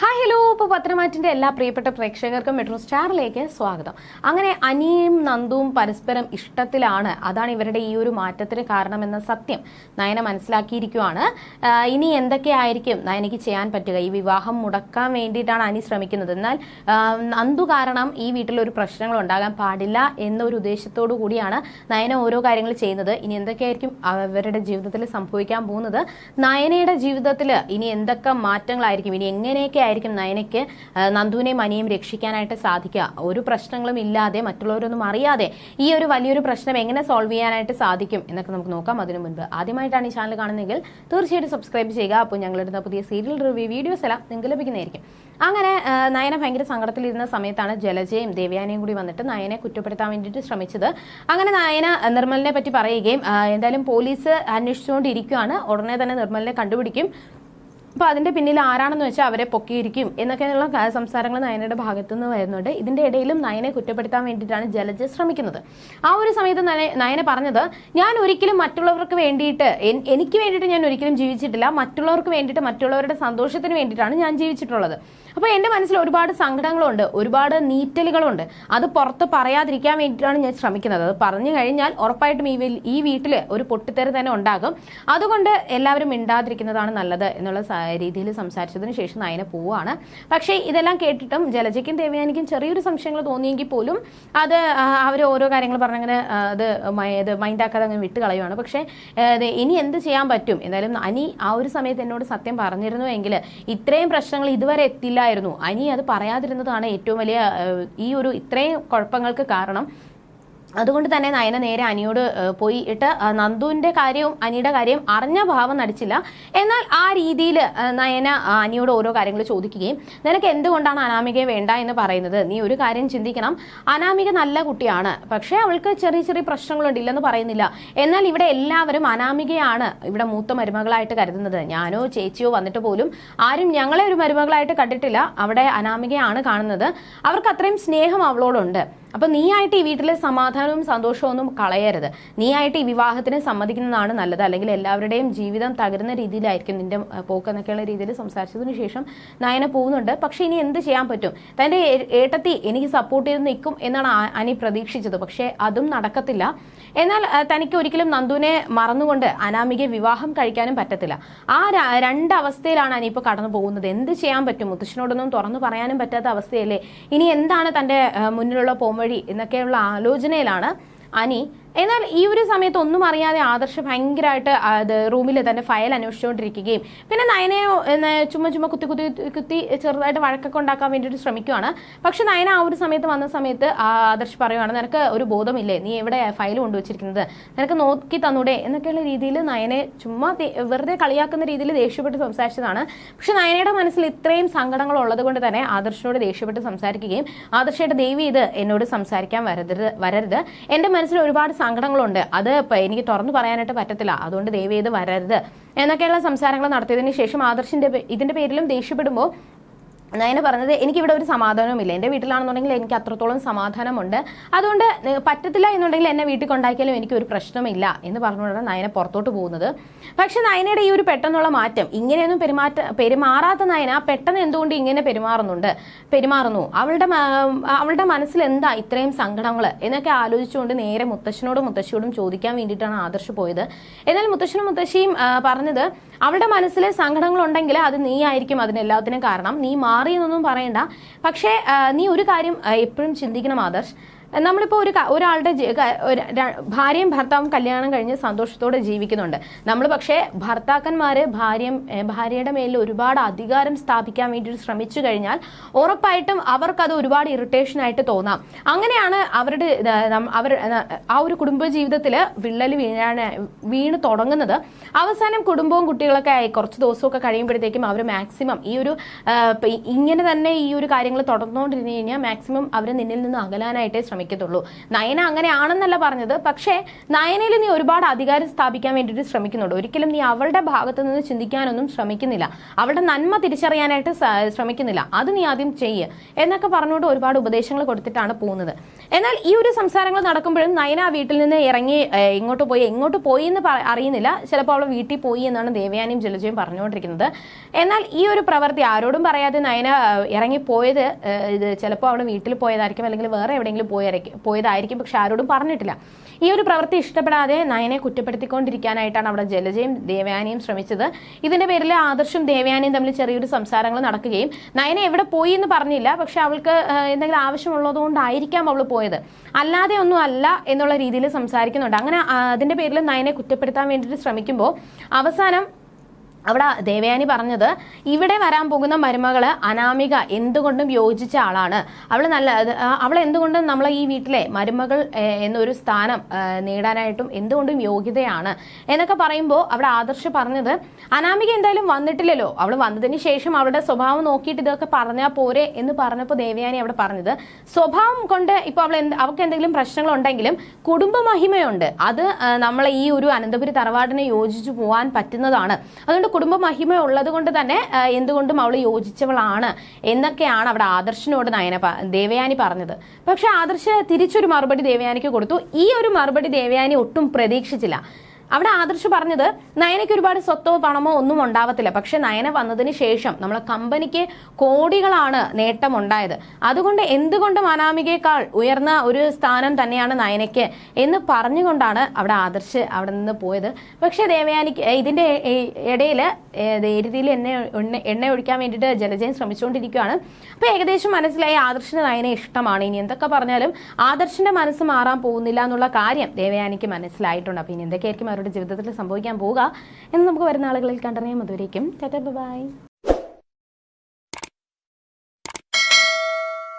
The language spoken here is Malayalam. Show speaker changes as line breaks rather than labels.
ഹായ് ഹലോ ഇപ്പോൾ പത്രമാറ്റിന്റെ എല്ലാ പ്രിയപ്പെട്ട പ്രേക്ഷകർക്കും മെട്രോ സ്റ്റാറിലേക്ക് സ്വാഗതം. അങ്ങനെ അനിയും നന്ദുവും പരസ്പരം ഇഷ്ടത്തിലാണ്. അതാണ് ഇവരുടെ ഈ ഒരു മാറ്റത്തിന് കാരണമെന്ന സത്യം നയന മനസ്സിലാക്കിയിരിക്കുവാണ്. ഇനി എന്തൊക്കെയായിരിക്കും നയനയ്ക്ക് ചെയ്യാൻ പറ്റുക? ഈ വിവാഹം മുടക്കാൻ വേണ്ടിയിട്ടാണ് അനി ശ്രമിക്കുന്നത്. എന്നാൽ നന്ദു കാരണം ഈ വീട്ടിലൊരു പ്രശ്നങ്ങൾ ഉണ്ടാകാൻ പാടില്ല എന്നൊരു ഉദ്ദേശത്തോടു കൂടിയാണ് നയന ഓരോ കാര്യങ്ങൾ ചെയ്യുന്നത്. ഇനി എന്തൊക്കെയായിരിക്കും അവരുടെ ജീവിതത്തിൽ സംഭവിക്കാൻ പോകുന്നത്? നയനയുടെ ജീവിതത്തിൽ ഇനി എന്തൊക്കെ മാറ്റങ്ങളായിരിക്കും? ഇനി എങ്ങനെയൊക്കെ ആയിരിക്കും നയനയ്ക്ക് നന്ദുവിനെയും അനിയും രക്ഷിക്കാനായിട്ട് സാധിക്കുക. ഒരു പ്രശ്നങ്ങളും ഇല്ലാതെ മറ്റുള്ളവരൊന്നും അറിയാതെ ഈ ഒരു വലിയൊരു പ്രശ്നം എങ്ങനെ സോൾവ് ചെയ്യാനായിട്ട് സാധിക്കും എന്നൊക്കെ നമുക്ക് നോക്കാം അതിനു മുൻപ്. ആദ്യമായിട്ടാണ് ഈ ചാനൽ കാണുന്നതെങ്കിൽ തീർച്ചയായിട്ടും സബ്സ്ക്രൈബ് ചെയ്യുക. അപ്പോൾ ഞങ്ങളിടുന്ന പുതിയ സീരിയൽ റിവ്യൂ വീഡിയോസ് എല്ലാം നിങ്ങൾക്ക് ലഭിക്കുന്നതായിരിക്കും. അങ്ങനെ നയന ഭയങ്കര സങ്കടത്തിലിരുന്ന സമയത്താണ് ജലജയും ദേവയാനയും കൂടി വന്നിട്ട് നയനെ കുറ്റപ്പെടുത്താൻ വേണ്ടിയിട്ട് ശ്രമിച്ചത്. അങ്ങനെ നയന നിർമ്മലിനെ പറ്റി പറയുകയും എന്തായാലും പോലീസ് അന്വേഷിച്ചുകൊണ്ടിരിക്കുകയാണ്. ഉടനെ തന്നെ നിർമ്മലിനെ കണ്ടുപിടിക്കും. അപ്പൊ അതിന്റെ പിന്നിൽ ആരാണെന്ന് വെച്ചാൽ അവരെ പൊക്കിയിരിക്കും എന്നൊക്കെയുള്ള സംസാരങ്ങൾ നയനയുടെ ഭാഗത്തു നിന്ന് വരുന്നുണ്ട്. ഇതിന്റെ ഇടയിലും നയനെ കുറ്റപ്പെടുത്താൻ വേണ്ടിയിട്ടാണ് ജലജ ശ്രമിക്കുന്നത്. ആ ഒരു സമയത്ത് നയന പറഞ്ഞത് ഞാൻ ഒരിക്കലും മറ്റുള്ളവർക്ക് വേണ്ടിയിട്ട് എനിക്ക് വേണ്ടിയിട്ട് ഞാൻ ഒരിക്കലും ജീവിച്ചിട്ടില്ല. മറ്റുള്ളവർക്ക് വേണ്ടിയിട്ട് മറ്റുള്ളവരുടെ സന്തോഷത്തിന് വേണ്ടിയിട്ടാണ് ഞാൻ ജീവിച്ചിട്ടുള്ളത്. അപ്പോൾ എന്റെ മനസ്സിൽ ഒരുപാട് സങ്കടങ്ങളുണ്ട് ഒരുപാട് നീറ്റലുകളുണ്ട്. അത് പുറത്ത് പറയാതിരിക്കാൻ വേണ്ടിയിട്ടാണ് ഞാൻ ശ്രമിക്കുന്നത്. അത് പറഞ്ഞു കഴിഞ്ഞാൽ ഉറപ്പായിട്ടും ഈ ഈ വീട്ടിൽ ഒരു പൊട്ടിത്തെറി തന്നെ ഉണ്ടാകും. അതുകൊണ്ട് എല്ലാവരും മിണ്ടാതിരിക്കുന്നതാണ് നല്ലത് എന്നുള്ള രീതിയിൽ സംസാരിച്ചതിന് ശേഷം നയന പോവാണ് പക്ഷേ ഇതെല്ലാം കേട്ടിട്ടും ജലജയ്ക്കും ദേവയാനിക്കും ചെറിയൊരു സംശയങ്ങൾ തോന്നിയെങ്കിൽ പോലും അത് അവർ ഓരോ കാര്യങ്ങൾ പറഞ്ഞങ്ങനെ അത് ഇത് മൈൻഡാക്കാതെ അങ്ങ് വിട്ട് കളയുവാണ്. പക്ഷേ ഇനി എന്ത് ചെയ്യാൻ പറ്റും? എന്തായാലും അനി ആ ഒരു സമയത്ത് എന്നോട് സത്യം പറഞ്ഞിരുന്നു എങ്കിൽ ഇത്രയും പ്രശ്നങ്ങൾ ഇതുവരെ എത്തില്ലായിരുന്നു അനി അത് പറയാതിരുന്നതാണ് ഏറ്റവും വലിയ ഈ ഒരു ഇത്രയും കുഴപ്പങ്ങൾക്ക് കാരണം. അതുകൊണ്ട് തന്നെ നയന നേരെ അനിയോട് പോയി ആ, നന്ദുവിന്റെ കാര്യവും അനിയുടെ കാര്യവും അറിഞ്ഞ ഭാവം നടിച്ചില്ല. എന്നാൽ ആ രീതിയിൽ നയന അനിയോട് ഓരോ കാര്യങ്ങൾ ചോദിക്കുകയും നിനക്ക് എന്തുകൊണ്ടാണ് അനാമികയെ വേണ്ട എന്ന് പറയുന്നത്? നീ ഒരു കാര്യം ചിന്തിക്കണം. അനാമിക നല്ല കുട്ടിയാണ്. പക്ഷേ അവൾക്ക് ചെറിയ ചെറിയ പ്രശ്നങ്ങളുണ്ട്. ഇല്ലെന്ന് പറയുന്നില്ല. എന്നാൽ ഇവിടെ എല്ലാവരും അനാമികയാണ്. ഇവിടെ മൂത്ത മരുമകളായിട്ട് കരുതുന്നത്. ഞാനോ ചേച്ചിയോ വന്നിട്ട് പോലും ആരും ഞങ്ങളെ ഒരു മരുമകളായിട്ട് കണ്ടിട്ടില്ല. അവിടെ അനാമികയാണ് കാണുന്നത്. അവർക്ക് അത്രയും സ്നേഹം അവളോടുണ്ട്. അപ്പൊ ആയിട്ട് ഈ വീട്ടിലെ സമാധാനവും സന്തോഷവും ഒന്നും കളയരുത്. ആയിട്ട് ഈ വിവാഹത്തിന് സമ്മതിക്കുന്നതാണ് നല്ലത്. അല്ലെങ്കിൽ എല്ലാവരുടെയും ജീവിതം തകരുന്ന രീതിയിലായിരിക്കും നിന്റെ പോക്ക് എന്നൊക്കെയുള്ള രീതിയിൽ സംസാരിച്ചതിന് ശേഷം നയന പോകുന്നുണ്ട്. പക്ഷെ ഇനി എന്ത് ചെയ്യാൻ പറ്റും? തന്റെ ഏട്ടത്തി എനിക്ക് സപ്പോർട്ട് ചെയ്ത് നിൽക്കും എന്നാണ് അനി പ്രതീക്ഷിച്ചത്. പക്ഷെ അതും നടക്കത്തില്ല. എന്നാൽ തനിക്ക് ഒരിക്കലും നന്ദുവിനെ മറന്നുകൊണ്ട് അനാമികയെ വിവാഹം കഴിക്കാനും പറ്റത്തില്ല. ആ രണ്ട് അവസ്ഥയിലാണ് അനി ഇപ്പോൾ കടന്നു പോകുന്നത്. എന്ത് ചെയ്യാൻ പറ്റും? മുത്തശ്ശനോടൊന്നും തുറന്നു പറയാനും പറ്റാത്ത അവസ്ഥയല്ലേ? ഇനി എന്താണ് തന്റെ മുന്നിലുള്ള മുന്നിലുള്ള പോംവഴി എന്നൊക്കെയുള്ള ആലോചനയിലാണ് അനി എന്നാൽ ഈ ഒരു സമയത്ത് ഒന്നും അറിയാതെ ആദർശ് ഭയങ്കരമായിട്ട് അത് റൂമിൽ തന്നെ ഫയൽ അന്വേഷിച്ചുകൊണ്ടിരിക്കുകയും പിന്നെ നയനെ ചുമ്മാ ചുമ്മാ കുത്തി കുത്തി കുത്തി ചെറുതായിട്ട് വഴക്കൊക്കെ ഉണ്ടാക്കാൻ വേണ്ടിയിട്ട് ശ്രമിക്കുകയാണ് പക്ഷെ നയന ആ ഒരു സമയത്ത് വന്ന സമയത്ത് ആദർശ് പറയുവാണ് നിനക്ക് ഒരു ബോധമില്ലേ? നീ എവിടെ ഫയൽ കൊണ്ടുവച്ചിരിക്കുന്നത്? നിനക്ക് നോക്കി തന്നൂടെ? എന്നൊക്കെയുള്ള രീതിയിൽ നയനെ ചുമ്മാ വെറുതെ കളിയാക്കുന്ന രീതിയിൽ ദേഷ്യപ്പെട്ട് സംസാരിച്ചതാണ്. പക്ഷെ നയനയുടെ മനസ്സിൽ ഇത്രയും സങ്കടങ്ങൾ ഉള്ളത് കൊണ്ട് തന്നെ ആദർശിനോട് ദേഷ്യപ്പെട്ട് സംസാരിക്കുകയും ആദർശയുടെ ദേവി ഇത് എന്നോട് സംസാരിക്കാൻ വരരുത് വരരുത്. എന്റെ മനസ്സിൽ ഒരുപാട് സങ്കടങ്ങളുണ്ട്. അത് എനിക്ക് തുറന്നു പറയാനായിട്ട് പറ്റത്തില്ല. അതുകൊണ്ട് ദയവ് ഇത് വരരുത്. എന്നൊക്കെയുള്ള സംസാരങ്ങൾ നടത്തിയതിന് ശേഷം ആദർശിന്റെ ഇതിന്റെ പേരിലും ദേഷ്യപ്പെടുമ്പോൾ നയന പറഞ്ഞത് എനിക്കിവിടെ ഒരു സമാധാനവുമില്ല. എന്റെ വീട്ടിലാണെന്നുണ്ടെങ്കിൽ എനിക്ക് അത്രത്തോളം സമാധാനമുണ്ട്. അതുകൊണ്ട് പറ്റത്തില്ല എന്നുണ്ടെങ്കിൽ എന്നെ വീട്ടിൽ കൊണ്ടാക്കിയാലും എനിക്ക് ഒരു പ്രശ്നമില്ല എന്ന് പറഞ്ഞുകൊണ്ടാണ് നയന പുറത്തോട്ട് പോകുന്നത്. പക്ഷേ നയനയുടെ ഈ ഒരു പെട്ടെന്നുള്ള മാറ്റം ഇങ്ങനെയൊന്നും പെരുമാറ്റ പെരുമാറാത്ത നയന പെട്ടെന്ന് എന്തുകൊണ്ട് ഇങ്ങനെ പെരുമാറുന്നുണ്ട്? പെരുമാറുന്നു. അവളുടെ അവളുടെ മനസ്സിൽ എന്താ ഇത്രയും സങ്കടങ്ങൾ? എന്നൊക്കെ ആലോചിച്ചുകൊണ്ട് നേരെ മുത്തശ്ശനോടും മുത്തശ്ശിയോടും ചോദിക്കാൻ വേണ്ടിയിട്ടാണ് ആദർശ് പോയത്. എന്നാൽ മുത്തശ്ശനും മുത്തശ്ശിയും പറഞ്ഞത് അവളുടെ മനസ്സിൽ സങ്കടങ്ങളുണ്ടെങ്കിൽ അത് നീ ആയിരിക്കും അതിനെല്ലാത്തിനും കാരണം. നീ മാറിയെന്നൊന്നും പറയണ്ട. പക്ഷേ നീ ഒരു കാര്യം എപ്പോഴും ചിന്തിക്കണം ആദർശ്. നമ്മളിപ്പോൾ ഒരു ഒരാളുടെ ഒരു ഭാര്യയും ഭർത്താവും കല്യാണം കഴിഞ്ഞ് സന്തോഷത്തോടെ ജീവിക്കുന്നുണ്ട്. നമ്മൾ പക്ഷേ ഭർത്താക്കന്മാർ ഭാര്യയും ഏ, ഭാര്യയുടെ മേലിൽ ഒരുപാട് അധികാരം സ്ഥാപിക്കാൻ വേണ്ടി ശ്രമിച്ചു കഴിഞ്ഞാൽ ഉറപ്പായിട്ടും അവർക്കത് ഒരുപാട് ഇറിറ്റേഷൻ ആയിട്ട് തോന്നാം. അങ്ങനെയാണ് അവരുടെ അവർ ആ ഒരു കുടുംബ ജീവിതത്തിൽ വിള്ളൽ വീഴാൻ വീണ് തുടങ്ങുന്നത്. അവസാനം കുടുംബവും കുട്ടികളൊക്കെ ആയി കുറച്ച് ദിവസമൊക്കെ കഴിയുമ്പോഴത്തേക്കും അവർ മാക്സിമം ഈ ഒരു ഇങ്ങനെ തന്നെ ഈ ഒരു കാര്യങ്ങൾ തുടർന്നുകൊണ്ടിരുന്നു കഴിഞ്ഞാൽ മാക്സിമം അവർ നിന്നിൽ നിന്ന് അകലാനായിട്ടേ ശ്രമിക്കും. ശ്രമിക്കത്തുള്ളൂ. നയന അങ്ങനെയാണെന്നല്ല പറഞ്ഞത്. പക്ഷേ നയനയിൽ നീ ഒരുപാട് അധികാരം സ്ഥാപിക്കാൻ വേണ്ടിയിട്ട് ശ്രമിക്കുന്നുണ്ട്. ഒരിക്കലും നീ അവളുടെ ഭാഗത്ത് നിന്ന് ചിന്തിക്കാനൊന്നും ശ്രമിക്കുന്നില്ല. അവളുടെ നന്മ തിരിച്ചറിയാനായിട്ട് ശ്രമിക്കുന്നില്ല. അത് നീ ആദ്യം ചെയ്യ് എന്നൊക്കെ പറഞ്ഞുകൊണ്ട് ഒരുപാട് ഉപദേശങ്ങൾ കൊടുത്തിട്ടാണ് പോകുന്നത്. എന്നാൽ ഈ ഒരു സംസാരങ്ങൾ നടക്കുമ്പോഴും നയന വീട്ടിൽ നിന്ന് ഇറങ്ങി ഇങ്ങോട്ട് പോയി. എങ്ങോട്ട് പോയി എന്ന് അറിയുന്നില്ല. ചിലപ്പോൾ അവൾ വീട്ടിൽ പോയി എന്നാണ് ദേവയാനിയും ജലജയും പറഞ്ഞുകൊണ്ടിരിക്കുന്നത്. എന്നാൽ ഈ ഒരു പ്രവൃത്തി ആരോടും പറയാതെ നയന ഇറങ്ങി ഇറങ്ങിപ്പോയത് ചിലപ്പോൾ അവൾ വീട്ടിൽ പോയതായിരിക്കും അല്ലെങ്കിൽ വേറെ എവിടെയെങ്കിലും പോയായിരിക്കും പോയതായിരിക്കും. പക്ഷെ ആരോടും പറഞ്ഞിട്ടില്ല. ഈ ഒരു പ്രവൃത്തി ഇഷ്ടപ്പെടാതെ നയനെ കുറ്റപ്പെടുത്തിക്കൊണ്ടിരിക്കാനായിട്ടാണ് അവിടെ ജലജയും ദേവയാനിയും ശ്രമിച്ചത്. ഇതിന്റെ പേരിൽ ആദർശും ദേവയാനിയും തമ്മിൽ ചെറിയൊരു സംസാരങ്ങൾ നടക്കുകയും നയന എവിടെ പോയി എന്ന് പറഞ്ഞില്ല. പക്ഷെ അവൾക്ക് എന്തെങ്കിലും ആവശ്യമുള്ളതുകൊണ്ടായിരിക്കാം അവൾ പോയത്. അല്ലാതെ ഒന്നും അല്ല എന്നുള്ള രീതിയിൽ സംസാരിക്കുന്നുണ്ട്. അങ്ങനെ അതിന്റെ പേരിൽ നയനെ കുറ്റപ്പെടുത്താൻ വേണ്ടിയിട്ട് ശ്രമിക്കുമ്പോൾ അവസാനം അവിടെ ദേവയാനി പറഞ്ഞത് ഇവിടെ വരാൻ പോകുന്ന മരുമകൾ അനാമിക എന്തുകൊണ്ടും യോജിച്ച ആളാണ്. അവൾ നല്ല അവൾ എന്തുകൊണ്ടും നമ്മളെ ഈ വീട്ടിലെ മരുമകൾ എന്നൊരു സ്ഥാനം നേടാനായിട്ടും എന്തുകൊണ്ടും യോഗ്യതയാണ്. എന്നൊക്കെ പറയുമ്പോൾ അവിടെ ആദർശ് പറഞ്ഞത് അനാമിക എന്തായാലും വന്നിട്ടില്ലല്ലോ. അവൾ വന്നതിന് ശേഷം അവളുടെ സ്വഭാവം നോക്കിയിട്ട് ഇതൊക്കെ പറഞ്ഞാൽ പോരെ എന്ന് പറഞ്ഞപ്പോൾ ദേവയാനി അവിടെ പറഞ്ഞത്. സ്വഭാവം കൊണ്ട് ഇപ്പോൾ അവൾ എന്ത് അവൾക്ക് എന്തെങ്കിലും പ്രശ്നങ്ങളുണ്ടെങ്കിലും കുടുംബ മഹിമയുണ്ട് അത് നമ്മളെ ഈ ഒരു അനന്തപുരി തറവാടിനെ യോജിച്ചു പോകാൻ പറ്റുന്നതാണ്. അതുകൊണ്ട് കുടുംബ മഹിമ ഉള്ളത് കൊണ്ട് തന്നെ എന്തുകൊണ്ടും അവൾ യോജിച്ചവളാണ് എന്നൊക്കെയാണ് അവിടെ ആദർശിനോട് നയന ദേവയാനി പറഞ്ഞത്. പക്ഷെ ആദർശ് തിരിച്ചൊരു മറുപടി ദേവയാനിക്ക് കൊടുത്തു. ഈ ഒരു മറുപടി ദേവയാനി ഒട്ടും പ്രതീക്ഷിച്ചില്ല. അവിടെ ആദർശ് പറഞ്ഞത് നയനയ്ക്ക് ഒരുപാട് സ്വത്തോ പണമോ ഒന്നും ഉണ്ടാവത്തില്ല. പക്ഷെ നയന വന്നതിന് ശേഷം നമ്മളെ കമ്പനിക്ക് കോടികളാണ് നേട്ടം ഉണ്ടായത് അതുകൊണ്ട് എന്തുകൊണ്ട് അനാമികയേക്കാൾ ഉയർന്ന ഒരു സ്ഥാനം തന്നെയാണ് നയനയ്ക്ക് എന്ന് പറഞ്ഞുകൊണ്ടാണ് അവിടെ ആദർശ് അവിടെ നിന്ന് പോയത്. പക്ഷെ ദേവയാനിക്ക് ഇതിന്റെ ഇടയിൽ എണ്ണ എണ്ണ- എണ്ണ ഒഴിക്കാൻ വേണ്ടിയിട്ട് ജലജയൻ ശ്രമിച്ചുകൊണ്ടിരിക്കുകയാണ്. അപ്പോൾ ഏകദേശം മനസ്സിലായി ആദർശിന് നയനെ ഇഷ്ടമാണ്. ഇനി എന്തൊക്കെ പറഞ്ഞാലും ആദർശിന്റെ മനസ്സ് മാറാൻ പോകുന്നില്ല എന്നുള്ള കാര്യം ദേവയാനിക്ക് മനസ്സിലായിട്ടുണ്ട്. അപ്പോൾ ഇനി എന്തൊക്കെയായിരിക്കും അവരുടെ ജീവിതത്തിൽ സംഭവിക്കാൻ പോവുക എന്ന് നമുക്ക് വരുന്ന ആളുകളിൽ കണ്ടറിയാം. അതുവരേക്കും ടാറ്റ ബൈ